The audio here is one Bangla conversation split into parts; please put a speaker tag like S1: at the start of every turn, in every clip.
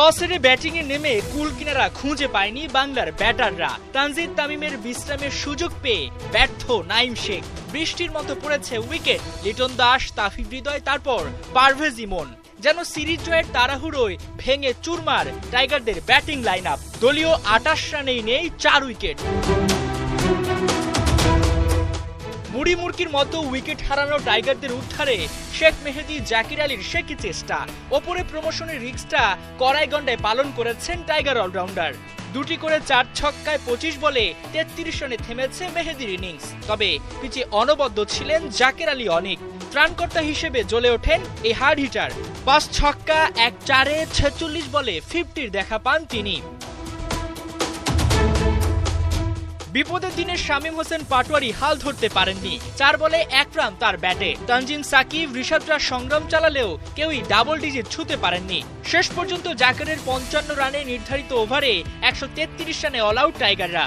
S1: টসেরে ব্যাটিংয়ে নেমে কুল কিনারা খুঁজে পায়নি বাংলার ব্যাটাররা। তানজিদ তামিমের বিশ্রামের সুযোগ পেয়ে ব্যর্থ নাইম শেখ। বৃষ্টির মতো পড়েছে উইকেট। লিটন দাস, তাফিক হৃদয়, তারপর পারভেজ ইমন। যেন সিরিজ জয়ের তাড়াহুড়োয় ভেঙে চুরমার টাইগারদের ব্যাটিং লাইন আপ দলীয় আটাশ রানেই নেই চার উইকেট। মুড়ি মুরকির মতো উইকেট হারানো টাইগারদের উদ্ধারে শেখ মেহেদি, জাকির আলীর শেখি চেষ্টা। ওপরে প্রমোশনের রিক্সটা কড়াইগন্ডায় পালন করেছেন টাইগার অলরাউন্ডার। দুটি করে চার ছক্কায় পঁচিশ বলে তেত্রিশ রানে থেমেছে মেহেদির ইনিংস। তবে পিচে অনবদ্য ছিলেন জাকের আলী অনেক। ত্রাণকর্তা হিসেবে জ্বলে ওঠেন এই হার্ড হিটার। পাঁচ ছক্কা, এক চারে ছেচল্লিশ বলে ফিফটির দেখা পান তিনি। বিপদের দিনে শামীম হোসেন পাটোয়ারি হাল ধরতে পারেননি। চার বলে এক রান তার ব্যাটে। তানজিম সাকিব ঋষভরা সংগ্রাম চালালেও কেউই ডাবল ডিজিট ছুতে পারেননি। শেষ পর্যন্ত জাকারের পঞ্চান্ন রানে নির্ধারিত ওভারে একশো তেত্রিশ রানে অল আউট টাইগাররা।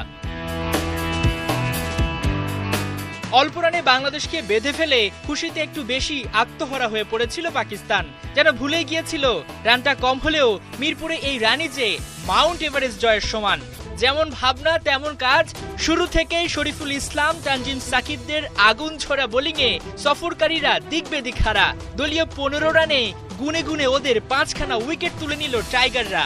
S1: অল্প রানে বাংলাদেশকে বেঁধে ফেলে খুশিতে একটু বেশি আত্মহরা হয়ে পড়েছিল পাকিস্তান। যেন ভুলে গিয়েছিল, রানটা কম হলেও মিরপুরে এই রানই যে মাউন্ট এভারেস্ট জয়ের সমান। যেমন ভাবনা, তেমন কাজ। শুরু থেকেই শরীফুল ইসলাম, তানজিম সাকিবদের আগুন ছড়া বোলিংয়ে সফরকারীরা দিকবেদিক হারা দলীয় পনেরো রানে গুনে গুনে ওদের পাঁচখানা উইকেট তুলে নিল টাইগাররা।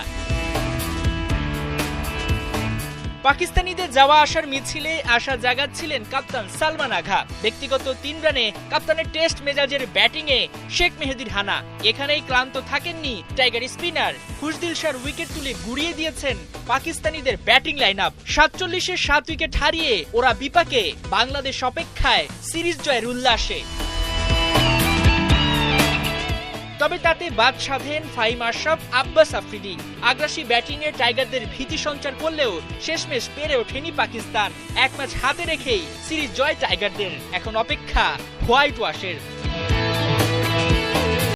S1: পাকিস্তানিদের যাওয়া আসার মিছিলে আশা জাগাচ্ছিলেন কাপ্তান সালমান আঘা। ব্যক্তিগত তিন রানে কাপ্তানের টেস্ট মেজাজের ব্যাটিংয়ে শেখ মেহেদির হানা। এখানেই ক্লান্ত থাকেননি টাইগার স্পিনার। খুশদিল শাহর উইকেট তুলে গুড়িয়ে দিয়েছেন পাকিস্তানিদের ব্যাটিং লাইন আপ সাতচল্লিশের সাত উইকেট হারিয়ে ওরা বিপাকে বাংলাদেশ অপেক্ষায় সিরিজ জয়ের উল্লাসে। তবে তাতে বাদ সাধেন ফাইম আশরাফ, আব্বাস আফ্রিদি। আগ্রাসী ব্যাটিংয়ে টাইগারদের ভীতি সঞ্চার করলেও শেষমেশ পেরে ওঠেনি পাকিস্তান। এক ম্যাচ হাতে রেখেই সিরিজ জয় টাইগারদের। এখন অপেক্ষা হোয়াইট ওয়াশের।